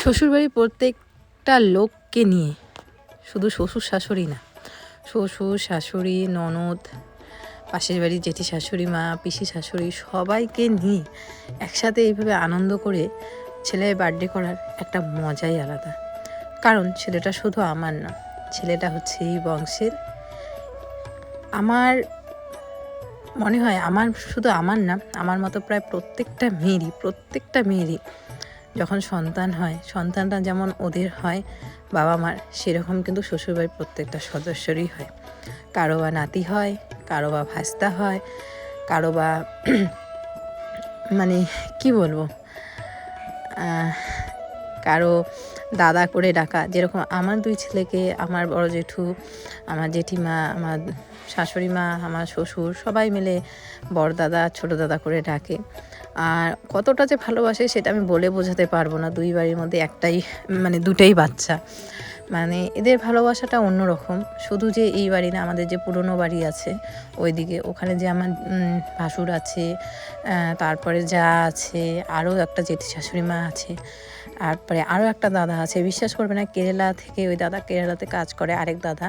শ্বশুরবাড়ির প্রত্যেকটা লোককে নিয়ে, শুধু শ্বশুর শাশুড়ি না, শ্বশুর শাশুড়ি, ননদ, পাশের বাড়ির জেঠি শাশুড়ি, মা, পিসি শাশুড়ি সবাইকে নিয়ে একসাথে এইভাবে আনন্দ করে ছেলের বার্থডে করার একটা মজাই আলাদা। কারণ ছেলেটা শুধু আমার না, ছেলেটা হচ্ছে এই বংশের। আমার মনে হয় আমার, শুধু আমার না, আমার মতো প্রায় প্রত্যেকটা মেয়েরই প্রত্যেকটা মেয়েরই যখন সন্তান হয় সন্তানটা যেমন ওদের হয়, বাবা মার, সেরকম কিন্তু শ্বশুরবাড়ির প্রত্যেকটা সদস্যরই হয়। কারও বা নাতি হয়, কারও বা ভাস্তা হয়, কারও বা মানে কি বলব? কারও দাদা করে ডাকা। যেরকম আমার দুই ছেলেকে, আমার বড় জেঠু, আমার জেঠিমা, আমার শাশুড়ি মা, আমার শ্বশুর, সবাই মিলে বড় দাদা, ছোট দাদা করে ডাকে। আর কতটা যে ভালোবাসে সেটা আমি বলে বোঝাতে পারব না। দুই বাড়ির মধ্যে একটাই মানে দুটাই বাচ্চা। মানে এদের ভালোবাসাটা অন্যরকম। শুধু যে এই বাড়ি না, আমাদের যে পুরনো বাড়ি আছে ওইদিকে। ওখানে যে আমার ভাসুর আছে তারপরে যা আছে, আরও একটা জেঠি শাশুড়ি মা আছে। তারপরে আরও একটা দাদা আছে। বিশ্বাস করবে না কেরালা থেকে ওই দাদা কেরালাতে কাজ করে আরেক দাদা।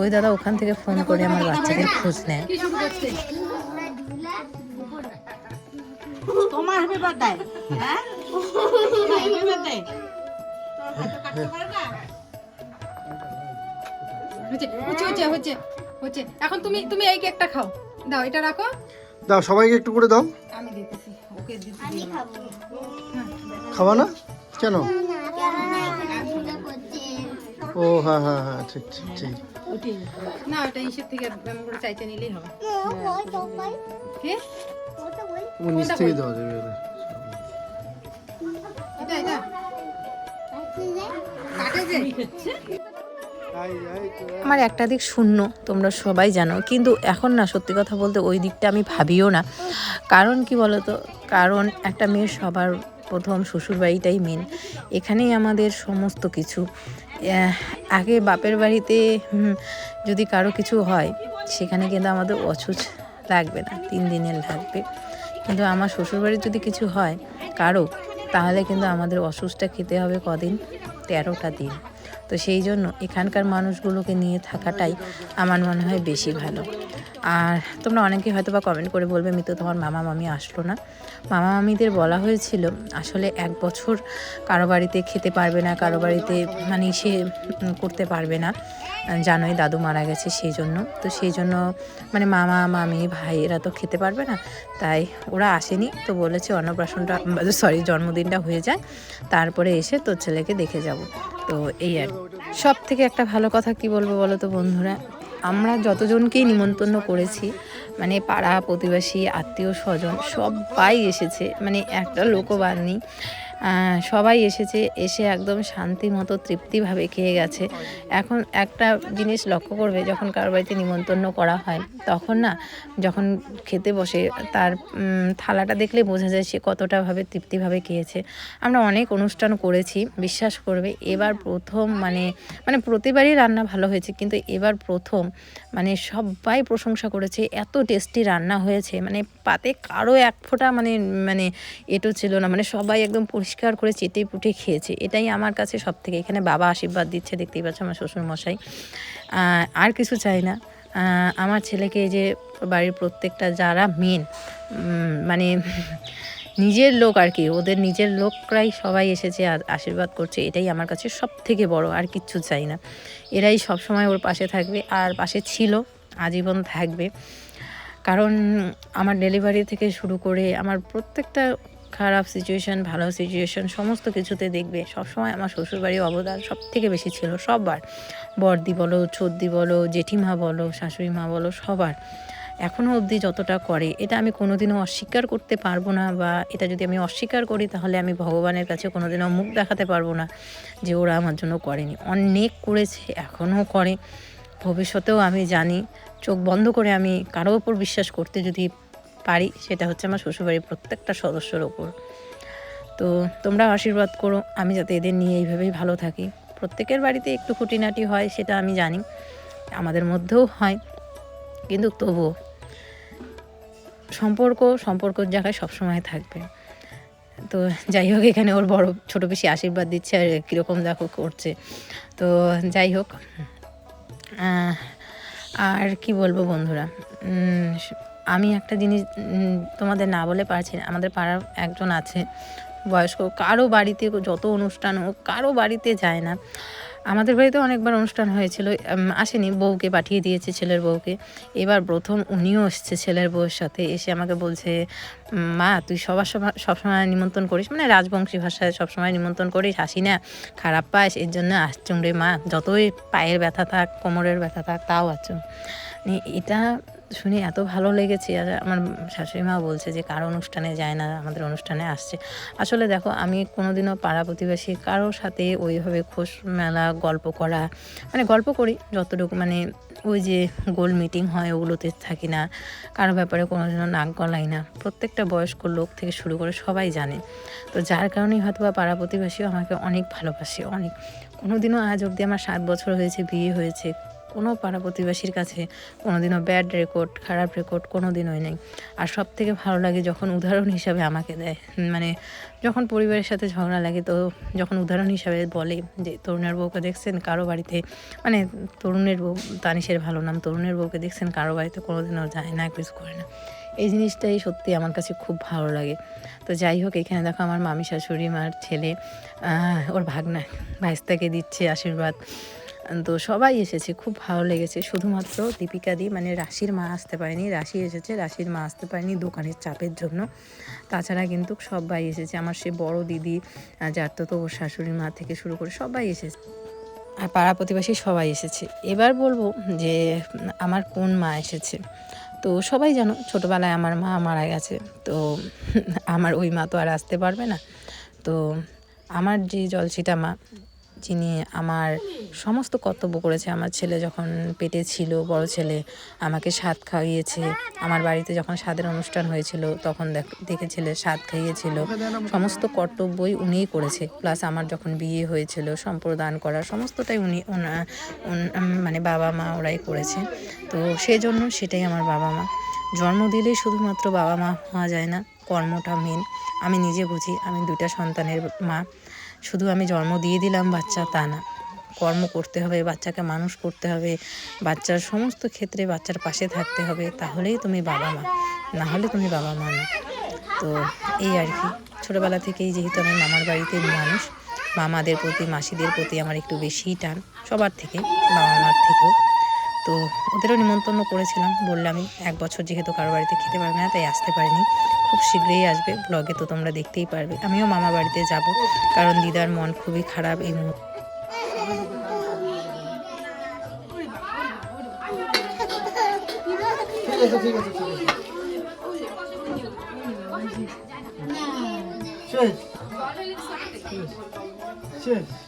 ওই দাদা ওখান থেকে ফোন করে আমার বাচ্চাদের খোঁজ নেয়। তোমার হ্যাঁ? হচ্ছে হচ্ছে হচ্ছে হচ্ছে হচ্ছে। এখন তুমি তুমি এই কেকটা খাও। দাও এটা রাখো। দাও সবাইকে একটু করে দাও। আমি দিতেছি ওকে দিতে খাওয়া না? কেন? ও হ্যাঁ হ্যাঁ হ্যাঁ ঠিক ঠিক ঠিক। না ওটা ইসের থেকে চাইতে নিলেই হবে। কে? নিচ থেকে দেওয়া যাবে এটা। এটা এটা। কাটে যে? আমার একটা দিক শূন্য তোমরা সবাই জানো। কিন্তু এখন না সত্যি কথা বলতে ওই দিকটা আমি ভাবিও না। কারণ কি বলতো? কারণ একটা মেয়ের সবার প্রথম শ্বশুরবাড়িটাই মেন এখানেই আমাদের সমস্ত কিছু। আগে বাপের বাড়িতে যদি কারও কিছু হয়, সেখানে কিন্তু আমাদের অসুচ লাগবে না, তিন দিনের লাগবে। কিন্তু আমার শ্বশুরবাড়ির যদি কিছু হয়, কারও, তাহলে কিন্তু আমাদের অসুস্থটা খেতে হবে কদিন? তেরোটা দিন। তো সেই জন্য এখানকার মানুষগুলোকে নিয়ে থাকাটাই আমার মনে হয় বেশি ভালো। আর তোমরা অনেকে হয়তো বা কমেন্ট করে বলবে, মিতু, তোমার মামা মামি আসলো না। মামা মামিদের বলা হয়েছিল, আসলে এক বছর কারও বাড়িতে খেতে পারবে না, কারও বাড়িতে মানে সে করতে পারবে না। জানোই দাদু মারা গেছে সেই জন্য তো সেই জন্য মানে মামা, মামি, ভাই, এরা তো খেতে পারবে না। তাই ওরা আসেনি, তো বলেছে অন্নপ্রাশনটা, সরি, জন্মদিনটা হয়ে যায়, তারপরে এসে তোর ছেলেকে দেখে যাব। তো এই আর সব থেকে একটা ভালো কথা কি বলব বলো তো বন্ধুরা? আমরা যতজনকেই নিমন্ত্রণ করেছি মানে পাড়া, প্রতিবেশী, আত্মীয়, স্বজন, সবাই এসেছে। মানে একটা লোকও নেই। সবাই এসেছে, এসে একদম শান্তি মতো, তৃপ্তিভাবে খেয়ে গেছে। এখন একটা জিনিস লক্ষ্য করবে, যখন কারও বাড়িতে নিমন্ত্রণ করা হয়, তখন না, যখন খেতে বসে, তার থালাটা দেখলে বোঝা যায় সে কতটা ভাবে তৃপ্তিভাবে খেয়েছে। আমরা অনেক অনুষ্ঠান করেছি, বিশ্বাস করবে, এবার প্রথম মানে মানে প্রতিবারই রান্না ভালো হয়েছে, কিন্তু এবার প্রথম মানে সবাই প্রশংসা করেছে, এত টেস্টি রান্না হয়েছে মানে পাতে কারও এক ফোঁটা মানে মানে এটো ছিল না মানে সবাই একদম পরিষ্কার করে চেটে পুটে খেয়েছে। এটাই আমার কাছে সব থেকে এখানে বাবা আশীর্বাদ দিচ্ছে, দেখতেই পাচ্ছ আমার শ্বশুরমশাই। আর কিছু চাই না। আমার ছেলেকে যে বাড়ির প্রত্যেকটা যারা মেন মানে নিজের লোক আর কি, ওদের নিজের লোকরাই সবাই এসেছে আশীর্বাদ করছে, এটাই আমার কাছে সব থেকে বড়, আর কিচ্ছু চাই না। এরাই সব সময় ওর পাশে থাকবে আর পাশে ছিল, আজীবন থাকবে। কারণ আমার ডেলিভারি থেকে শুরু করে আমার প্রত্যেকটা খারাপ সিচুয়েশন ভালো সিচুয়েশন সমস্ত কিছুতে দেখবে সবসময় আমার শ্বশুরবাড়ির অবদান সব থেকে বেশি ছিল সববার বর্দি বলো, চোদ্দি বলো, জেঠিমা বলো শাশুড়ি মা বলো, সবার। এখনও অবধি যতটা করে, এটা আমি কোনোদিনও অস্বীকার করতে পারব না বা এটা যদি আমি অস্বীকার করি তাহলে আমি ভগবানের কাছে কোনোদিনও মুখ দেখাতে পারব না যে ওরা আমার জন্য করেনি। অনেক করেছে, এখনও করে। ভবিষ্যতেও আমি জানি, চোখ বন্ধ করে আমি কারও ওপর বিশ্বাস করতে যদি পারি, সেটা হচ্ছে আমার শ্বশুরবাড়ির প্রত্যেকটা সদস্যর ওপর। তো তোমরা আশীর্বাদ করো, আমি যাতে এদের নিয়ে এইভাবেই ভালো থাকি। প্রত্যেকের বাড়িতে একটু খুঁটিনাটি হয়, সেটা আমি জানি, আমাদের মধ্যেও হয়, কিন্তু তবুও। সম্পর্ক সম্পর্কর জায়গায় সবসময় থাকবে। তো যাই হোক, এখানে ওর বড়, ছোটো বেশি আশীর্বাদ দিচ্ছে আর কীরকম দেখো করছে। তো যাই হোক আর কি বলব বন্ধুরা? আমি একটা জিনিস তোমাদের না বলে পারছি না। আমাদের পাড়ার একজন আছে, বয়স্ক, কারও বাড়িতে যত অনুষ্ঠান হোক, কারও বাড়িতে যায় না। আমাদের বাড়িতে অনেকবার অনুষ্ঠান হয়েছিল আসেনি, বউকে পাঠিয়ে দিয়েছে ছেলের বউকে। এবার প্রথম উনিও এসছে ছেলের বউয়ের সাথে, এসে আমাকে বলছে, মা, তুই সবার সময়, সবসময় নিমন্ত্রণ করিস। মানে রাজবংশী ভাষায় সবসময় নিমন্ত্রণ করিস, হাসি না, খারাপ পাস, এর জন্য আসছুম রে মা, যতই পায়ের ব্যথা থাক, কোমরের ব্যথা থাক, তাও আসছুম মানে এটা শুনে এত ভালো লেগেছে। আর আমার শাশুড়ি মা বলছে যে, কারও অনুষ্ঠানে যায় না, আমাদের অনুষ্ঠানে আসছে। আসলে দেখো, আমি কোনোদিনও পাড়া প্রতিবেশী কারোর সাথে ওইভাবে খোশ মেলা, গল্প করা মানে গল্প করি যতটুকু মানে ওই যে গোল মিটিং হয় ওগুলোতে থাকি না। কারও ব্যাপারে কোনোদিনও নাক গলাই না। প্রত্যেকটা বয়স্ক লোক থেকে শুরু করে সবাই জানে। তো যার কারণেই হয়তো বা পাড়া প্রতিবেশীও আমাকে অনেক ভালোবাসে, অনেক। কোনোদিনও আজ অবধি আমার সাত বছর হয়েছে, বিয়ে হয়েছে। কোনো পাড়া প্রতিবেশীর কাছে কোনোদিনও ব্যাড রেকর্ড খারাপ রেকর্ড কোনো দিনই নেই। আর সব থেকে ভালো লাগে যখন উদাহরণ হিসাবে আমাকে দেয়। মানে যখন পরিবারের সাথে ঝগড়া লাগে তো যখন উদাহরণ হিসাবে বলে যে, তরুণের বউকে দেখছেন কারও বাড়িতে? মানে তরুণের বউ, তানিশের ভালো নাম, তরুণের বউকে দেখছেন কারও বাড়িতে কোনোদিনও যায় না, কিছু করে না। এই জিনিসটাই সত্যি আমার কাছে খুব ভালো লাগে। তো যাই হোক, এখানে দেখো আমার মামি শাশুড়ি, মার ছেলে ওর ভাগনা, ভাইস্তাকে দিচ্ছে আশীর্বাদ। তো সবাই এসেছে, খুব ভালো লেগেছে। শুধুমাত্র দীপিকা দি মানে রাশির মা আসতে পারেনি, রাশি এসেছে, রাশির মা আসতে পারেনি দোকানের চাপের জন্য। তাছাড়া কিন্তু সবাই এসেছে, আমার সে বড় দিদি যার তো তো ওর শাশুড়ি মা থেকে শুরু করে সবাই এসেছে। আর পাড়া প্রতিবেশী সবাই এসেছে। এবার বলব যে, আমার কোন মা এসেছে? তো সবাই জানো, ছোটোবেলায় আমার মা মারা গেছে। তো আমার ওই মা তো আর আসতে পারবে না। তো আমার যে জলছিটা মা যিনি আমার সমস্ত কর্তব্য করেছে, আমার ছেলে যখন পেটে ছিল, বড় ছেলে, আমাকে স্বাদ খাইয়েছে। আমার বাড়িতে যখন স্বাদের অনুষ্ঠান হয়েছিল, তখন দেখ- দেখেছিলে স্বাদ খাইয়েছিল। সমস্ত কর্তব্যই উনিই করেছে। প্লাস আমার যখন বিয়ে হয়েছিল, সম্প্রদান করা সমস্তটাই উনি মানে বাবা, মা ওরাই করেছে। তো সেই জন্য সেটাই আমার বাবা মা। জন্ম দিলেই শুধুমাত্র বাবা মা হওয়া যায় না, কর্মটা মেন আমি নিজে বুঝি, আমি দুইটা সন্তানের মা। শুধু আমি জন্ম দিয়ে দিলাম বাচ্চা, তা না। কর্ম করতে হবে, বাচ্চাকে মানুষ করতে হবে, বাচ্চার সমস্ত ক্ষেত্রে বাচ্চার পাশে থাকতে হবে, তাহলেই তুমি বাবা মা, না হলে তুমি বাবা মা না। তো এই আর কি। ছোটোবেলা থেকেই যেহেতু আমি মামার বাড়িতে মানুষ, মামাদের প্রতি, মাসিদের প্রতি আমার একটু বেশিই টান, সবার থেকে, বাবা মার থেকেও। তো ওদেরও নিমন্ত্রণ করেছিলাম। বললামই এক বছর যেহেতু কারও বাড়িতে খেতে পারবে না, তাই আসতে পারিনি। খুব শীঘ্রই আসবে। ব্লগে তো তোমরা দেখতেই পারবে। আমিও মামা বাড়িতে যাব, কারণ দিদার মন খুবই খারাপ এই মুহূর্তে। শেষ। শেষ।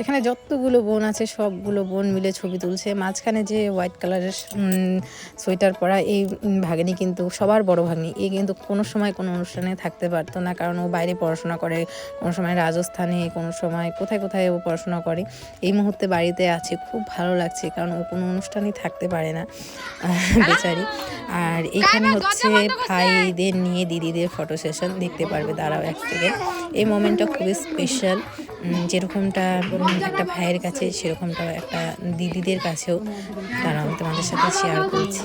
এখানে যতগুলো বোন আছে সবগুলো বোন মিলে ছবি তুলছে। মাঝখানে যে হোয়াইট কালারের সোয়েটার পরা এই ভাগ্নি কিন্তু সবার বড় ভাগ্নি। এ কিন্তু কোনো সময় কোনো অনুষ্ঠানে থাকতে পারতো না কারণ ও বাইরে পড়াশোনা করে কোনো সময় রাজস্থানে কোনো সময় কোথায় কোথায় ও পড়াশোনা করে। এই মুহূর্তে বাড়িতে আছে খুব ভালো লাগছে কারণ ও কোনো অনুষ্ঠানেই থাকতে পারে না বেচারি। আর এখানে হচ্ছে ভাইদের নিয়ে দিদিদের ফটো সেশন দেখতে পারবে দাঁড়াও এক থেকে এই মোমেন্টটা খুবই স্পেশাল যেরকমটা একটা ভাইয়ের কাছে সেরকমটা একটা দিদিদের কাছেও তারা তোমাদের সাথে শেয়ার করছি।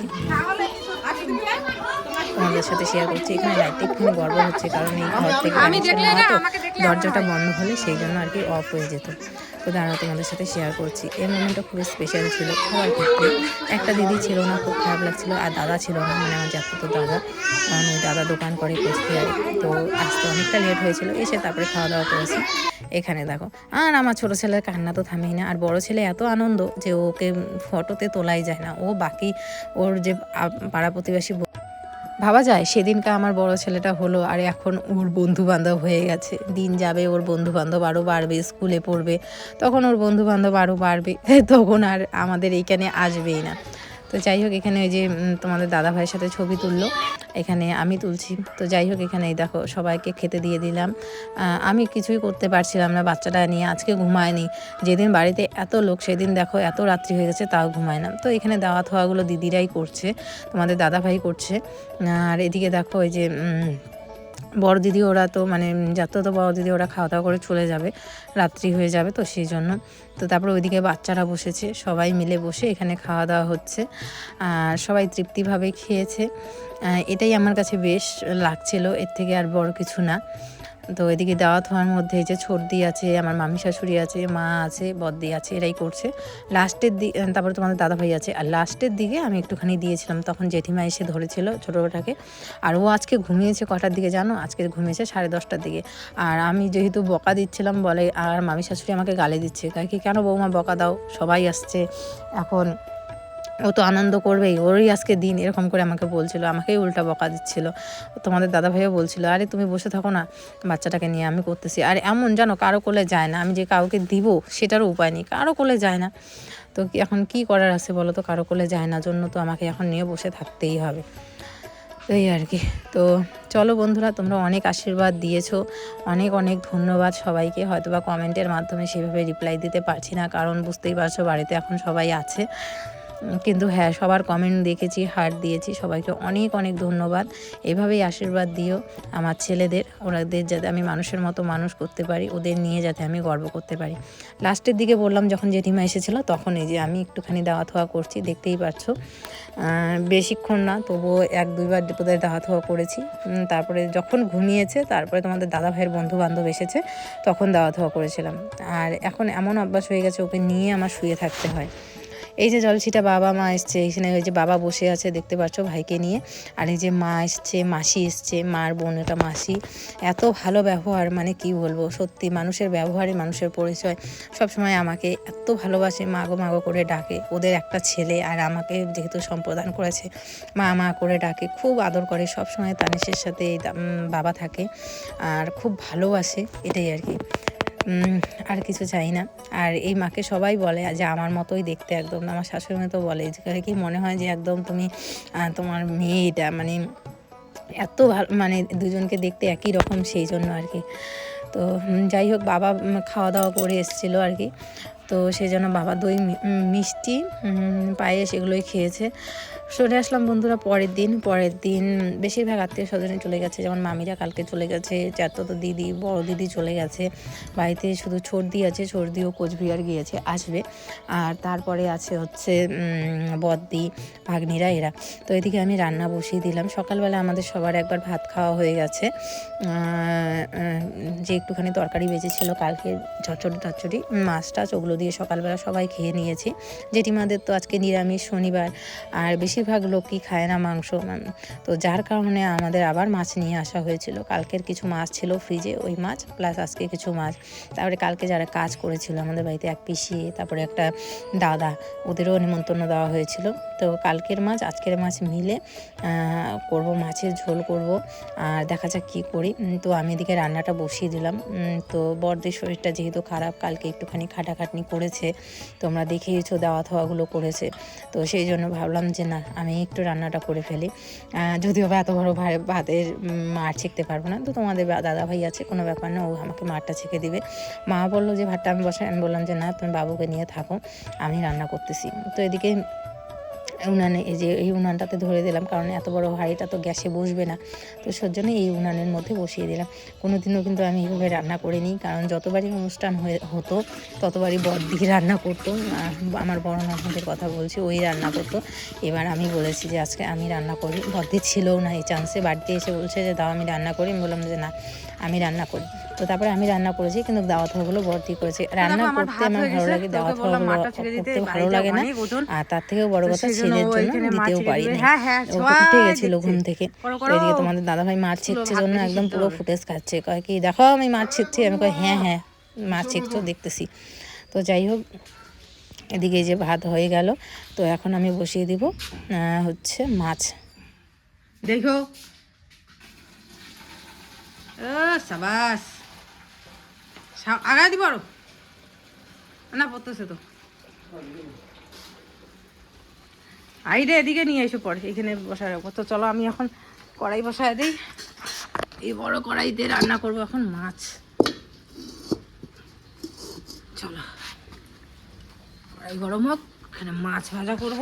তোমাদের সাথে শেয়ার করছি। এখানে লাইটটা একটুখানি গর্ব হচ্ছে কারণ এই ঘর থেকে দরজাটা বন্ধ হলে সেই জন্য আর কি অফ হয়ে যেত। তো দাঁড়াও তোমাদের সাথে শেয়ার করছি। এই মোমেন্টটা খুবই স্পেশাল ছিল। সবার ক্ষেত্রে একটা দিদি ছিল না খুব খারাপ লাগছিল আর দাদা ছিল না মানে আমার তো দাদা। কারণ ওই দাদা দোকান করে কোচবিহারে তো আসতে অনেকটা লেট হয়েছিল এসে তারপরে খাওয়া দাওয়া করেছি। এখানে দেখো আর আমার ছোট ছেলের কান্না তো থামেই না। আর বড় ছেলে এত আনন্দ যে ওকে ফটোতে তোলাই যায় না। ও বাকি ওর যে পাড়া প্রতিবেশী ভাবা যায় সেদিনকে আমার বড় ছেলেটা হলো আর এখন ওর বন্ধু বান্ধব হয়ে গেছে। দিন যাবে, ওর বন্ধু বান্ধব আরও বাড়বে, স্কুলে পড়বে, তখন ওর বন্ধু বান্ধব আরও বাড়বে, তখন আর আমাদের এইখানে আসবেই না। তো যাই হোক, এখানে ওই যে তোমাদের দাদা ভাইয়ের সাথে ছবি তুললো। এখানে আমি তুলছি। তো যাই হোক, এখানে এই দেখো, সবাইকে খেতে দিয়ে দিলাম। আমি কিছুই করতে পারছিলাম না বাচ্চাটা নিয়ে, আজকে ঘুমায়নি। যেদিন বাড়িতে এত লোক, সেদিন দেখো, এত রাত্রি হয়ে গেছে, তাও ঘুমায় না। তো এখানে দাওয়া থাওয়াগুলো দিদিরাই করছে, তোমাদের দাদা ভাই করছে। আর এদিকে দেখো, ওই যে বড় দিদি ওরা তো মানে যত তো বড় দিদি ওরা খাওয়া দাওয়া করে চলে যাবে, রাত্রি হয়ে যাবে তো সেই জন্য। তো তারপরে ওইদিকে বাচ্চারা বসেছে, সবাই মিলে বসে এখানে খাওয়া দাওয়া হচ্ছে, আর সবাই তৃপ্তিভাবে খেয়েছে। এটাই আমার কাছে বেশ লাগছিল, এর থেকে আর বড় কিছু না। তো এদিকে দাওয়াত হওয়ার মধ্যে যে ছর্দি আছে, আমার মামি শাশুড়ি আছে, মা আছে, বদ্দি আছে, এরাই করছে। লাস্টের দিক তারপরে তোমাদের দাদা ভাই আছে। আর লাস্টের দিকে আমি একটুখানি দিয়েছিলাম, তখন জেঠিমা এসে ধরেছিল ছোটোটাকে আর ও আজকে ঘুমিয়েছে কটার দিকে জানো? আজকে ঘুমিয়েছে সাড়ে দশটার দিকে। আর আমি যেহেতু বকা দিচ্ছিলাম বলে, আর মামি শাশুড়ি আমাকে গালে দিচ্ছে। কয় কি কেন বৌমা, বকা দাও? সবাই আসছে। এখন ও তো আনন্দ করবেই। ওরই আজকে দিন, এরকম করে আমাকে বলছিল, আমাকেই উল্টা বকা দিচ্ছিল। তোমাদের দাদা ভাইও বলছিল, আরে, তুমি বসে থাকো না, বাচ্চাটাকে নিয়ে আমি করতেছি। আর এমন জানো কারও কোলে যায় না, আমি যে কাউকে দিব, সেটারও উপায় নেই, কারও কোলে যায় না। তো এখন কি করার আছে বলো তো? কারও কোলে যায় না, জন্য তো আমাকে এখন নিয়ে বসে থাকতেই হবে। এই আর কি। তো চলো বন্ধুরা, তোমরা অনেক আশীর্বাদ দিয়েছ, অনেক অনেক ধন্যবাদ সবাইকে। হয়তো বা কমেন্টের মাধ্যমে সেভাবে রিপ্লাই দিতে পারছি না, কারণ বুঝতেই পারছ বাড়িতে এখন সবাই আছে। কিন্তু হ্যাঁ সবার কমেন্ট দেখেছি হার্ট দিয়েছি, সবাইকে অনেক অনেক ধন্যবাদ। এভাবেই আশীর্বাদ দিও আমার ছেলেদের, ওনাদের যাতে আমি মানুষের মতো মানুষ করতে পারি, ওদের নিয়ে যাতে আমি গর্ব করতে পারি। লাস্টের দিকে বললাম, যখন জেঠিমা এসেছিল, তখন এই যে আমি একটুখানি দাওয়া থাওয়া করছি, দেখতেই পাচ্ছ। বেশিক্ষণ না, তবুও এক, দুইবার বোধহয় দাওয়া থাওয়া করেছি তারপরে যখন ঘুমিয়েছে, তারপরে তোমাদের দাদা ভাইয়ের বন্ধু বান্ধব এসেছে, তখন দাওয়া থাওয়া করেছিলাম। আর এখন এমন অভ্যাস হয়ে গেছে, ওকে নিয়ে আমার শুয়ে থাকতে হয়। এই যে জলছিটা বাবা মা এসছে, এখানে ওই যে বাবা বসে আছে দেখতে পাচ্ছ ভাইকে নিয়ে। আর এই যে মা এসছে, মাসি এসছে, মার বোন, এটা মাসি। এত ভালো ব্যবহার মানে কি বলব? সত্যি মানুষের ব্যবহারে মানুষের পরিচয়। সবসময় আমাকে এত ভালোবাসে মাগো মাগো করে ডাকে। ওদের একটা ছেলে আর আমাকে যেহেতু সম্প্রদান করেছে, মা মা করে ডাকে, খুব আদর করে। সবসময় তানিশের সাথে বাবা থাকে আর খুব ভালোবাসে, এটাই আর কি। আর কিছু চাই না। আর এই মাকে সবাই বলে যে আমার মতোই দেখতে একদম। আমার শাশুড়ি তো বলে, যে কি মনে হয় যে একদম তুমি তোমার মেয়েটা মানে এত ভালো মানে দুজনকে দেখতে একই রকম, সেই জন্য আর কি। তো যাই হোক, বাবা খাওয়া দাওয়া করে এসেছিল আর কি। তো সেই জন্য বাবা দই মিষ্টি উম, পায়েস এগুলোই খেয়েছে। চলে আসলাম বন্ধুরা পরের দিন। পরের দিন বেশিরভাগ আত্মীয় স্বজনে চলে গেছে। যেমন মামিরা কালকে চলে গেছে চারতো দিদি বড় দিদি চলে গেছে। বাড়িতে শুধু সর্দি আছে সর্দিও কোচবিহার গিয়েছে আসবে। আর তারপরে আছে হচ্ছে বদ্দি ভাগ্নিরা এরা। তো এদিকে আমি রান্না বসিয়ে দিলাম। সকালবেলা আমাদের সবার একবার ভাত খাওয়া হয়ে গেছে। যে একটুখানি তরকারি বেঁচেছিল কালকে চচ্চড়ি টচ্চড়ি মাছ টাছ ওগুলো দিয়ে সকালবেলা সবাই খেয়ে নিয়েছি। জেঠিমাদের তো আজকে নিরামিষ শনিবার, আর বেশিরভাগ লোকই খায় না মাংস। তো যার কারণে আমাদের আবার মাছ নিয়ে আসা হয়েছিল। কালকের কিছু মাছ ছিল ফ্রিজে ওই মাছ প্লাস আজকে কিছু মাছ। তারপরে কালকে যারা কাজ করেছিল আমাদের বাড়িতে, এক পিসি, তারপরে একটা দাদা, ওদেরও নিমন্ত্রণ দেওয়া হয়েছিল। তো কালকের মাছ, আজকের মাছ মিলে করব, মাছের ঝোল করব, আর দেখা যাক কী করি। তো আমি এদিকে রান্নাটা বসিয়ে দিলাম। তো বড়দের শরীরটা যেহেতু খারাপ, কালকে একটুখানি খাটাখাটনি করেছে, তোমরা দেখেইছো দাওয়া থাওয়াগুলো করেছে। তো সেই জন্য ভাবলাম যে না, আমি একটু রান্নাটা করে ফেলি। যদিও বা এত বড় ভাতের মার ছেঁকতে পারব না, তো তোমাদের দাদা ভাই আছে, কোনো ব্যাপার না, ও আমাকে মারটা ছেঁকে দিবে। মা বলল যে, ভাতটা আমি বসে আমি বললাম যে, না, তুমি বাবুকে নিয়ে থাকো, আমি রান্না করতেছি। তো এদিকে উনানে, এই যে এই উনানটাতে ধরে দিলাম, কারণ এত বড় হাঁড়িটা তো গ্যাসে বসবে না। তো সেই জন্য এই উনানের মধ্যে বসিয়ে দিলাম। কোনো দিনও কিন্তু আমি এইভাবে রান্না করে নিই কারণ যতবারই অনুষ্ঠান হয়ে, হতো, ততবারই বর দিয়ে রান্না করতো। আমার বড় ননদের কথা বলছি, ওই রান্না করতো। এবার আমি বলেছি যে, আজকে আমি রান্না করি। বদ্দি ছিলও না, এই চান্সে বাড়িতে এসে বলছে যে, দাও, আমি রান্না করি। আমি বললাম যে, না, আমি রান্না করি। তো তারপরে আমি রান্না করেছি কিন্তু দাওয়া থাওয়াগুলো বর্তি করেছে। রান্না করতে আমার ভালো লাগে দাওয়া তোকে বললাম থাওয়াগুলো মাঠটা ছেড়ে দিতে, করতে ভালো লাগে না। আর তার থেকেও বড় কথা ছেলের জন্য দিতেও পারি না। হ্যাঁ, হ্যাঁ, উঠে গেছিল ঘুম থেকে। এদিকে তোমাদের দাদাভাই মাছ ভাত জন্য একদম পুরো ফুটেজ খাচ্ছে। কয় কি দেখো আমি মাছ ছেঁকছি। আমি কই হ্যাঁ হ্যাঁ মাছ ছেঁকছো দেখতেছি। তো যাই হোক এদিকে যে ভাত হয়ে গেল তো এখন আমি বসিয়ে দিব হচ্ছে মাছ। দেখো। সাবাস। আগায় দিব আরও না পড়তেছে তো। আইরে এদিকে নিয়ে এসো পরে এখানে বসায় রাখব তো চলো, আমি এখন কড়াই বসায় দিই। এই বড় কড়াইতে রান্না করব এখন মাছ। চলো। কড়াই গরম হোক এখানে মাছ ভাজা করব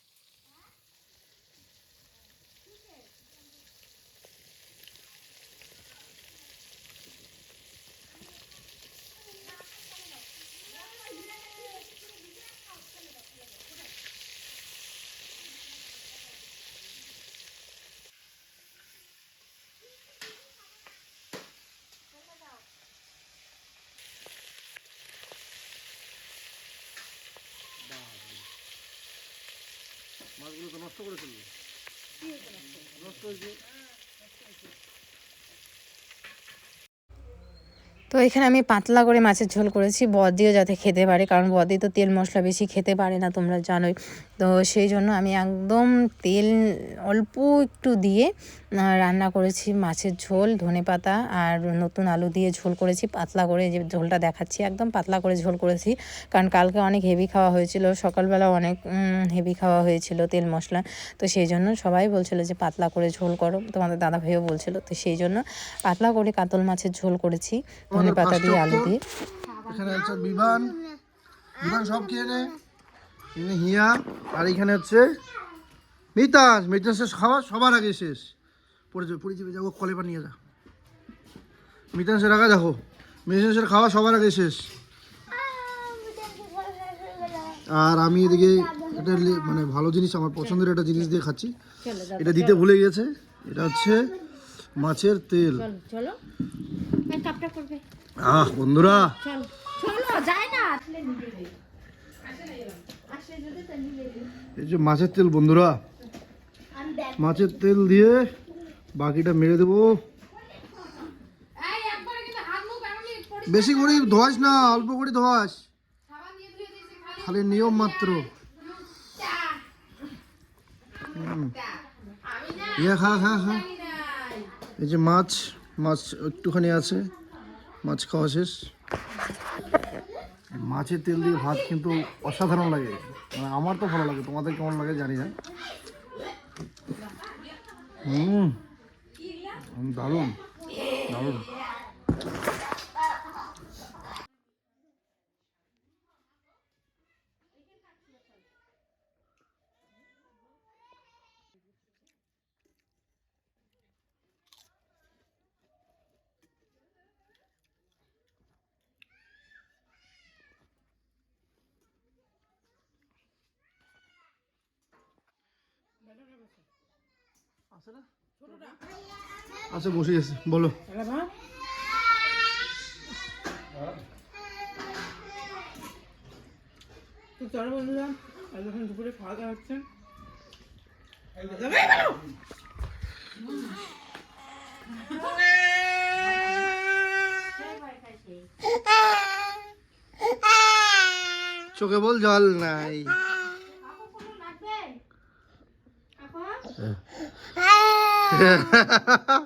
করে নষ্ট হয়েছে। তো এখানে আমি পাতলা করে মাছের ঝোল করেছি। বদিও যাতে খেতে পারে, কারণ বদি তো তেল মশলা বেশি খেতে পারে না, তোমরা জানোই। তো সেই জন্য আমি একদম তেল অল্প একটু দিয়ে রান্না করেছি মাছের ঝোল ধনে পাতা আর নতুন আলু দিয়ে ঝোল করেছি পাতলা করে যে ঝোলটা দেখাচ্ছি একদম পাতলা করে ঝোল করেছি। কারণ কালকে অনেক হেভি খাওয়া হয়েছিল সকালবেলা অনেক হেভি খাওয়া হয়েছিল তেল মশলা। তো সেই জন্য সবাই বলছিল যে পাতলা করে ঝোল করো তোমাদের দাদা ভাইও বলছিল। তো সেই জন্য পাতলা করে কাতল মাছের ঝোল করেছি ধনে পাতা দিয়ে আলু দিয়ে। এখানে হচ্ছে বিমান বিমান সব খেয়ে হিয়া আর এখানে হচ্ছে মিতাজ মিতাজের খাওয়া সবার আগে শেষ। পড়ে যাবে পড়ে যাবে যাব কলে পা নিয়ে যা। মিতাজের আগে দেখো। মিতাজের খাওয়া সবার আগে শেষ। আর আমি এদিকে এটা মানে ভালো জিনিস আমার পছন্দের একটা জিনিস দিয়ে খাচ্ছি। এটা দিতে ভুলে গেছে। এটা হচ্ছে মাছের তেল। আহ বন্ধুরা। এই যে মাছের তেল বন্ধুরা। মাছের তেল দিয়ে বাকিটা মেরে দেবো। বেশি করে ধোয়াস না অল্প করে ধোয়াস। খালি নিয়ম মাত্র। ইয়ে খা খা খা। এই যে মাছ মাছ একটুখানি আছে। মাছ খাওয়া শেষ। মাছের তেল দিয়ে ভাত কিন্তু অসাধারণ লাগে। মানে আমার তো ভালো লাগে, তোমাদের কেমন লাগে জানি না। হুম, দারুণ দারুণ। আচ্ছা বসে গেছে বলো। তো চলো বন্ধুরা আজ এখন দুপুরে খাওয়া দাওয়া হচ্ছে। চোখে বল জল নাই। Yeah.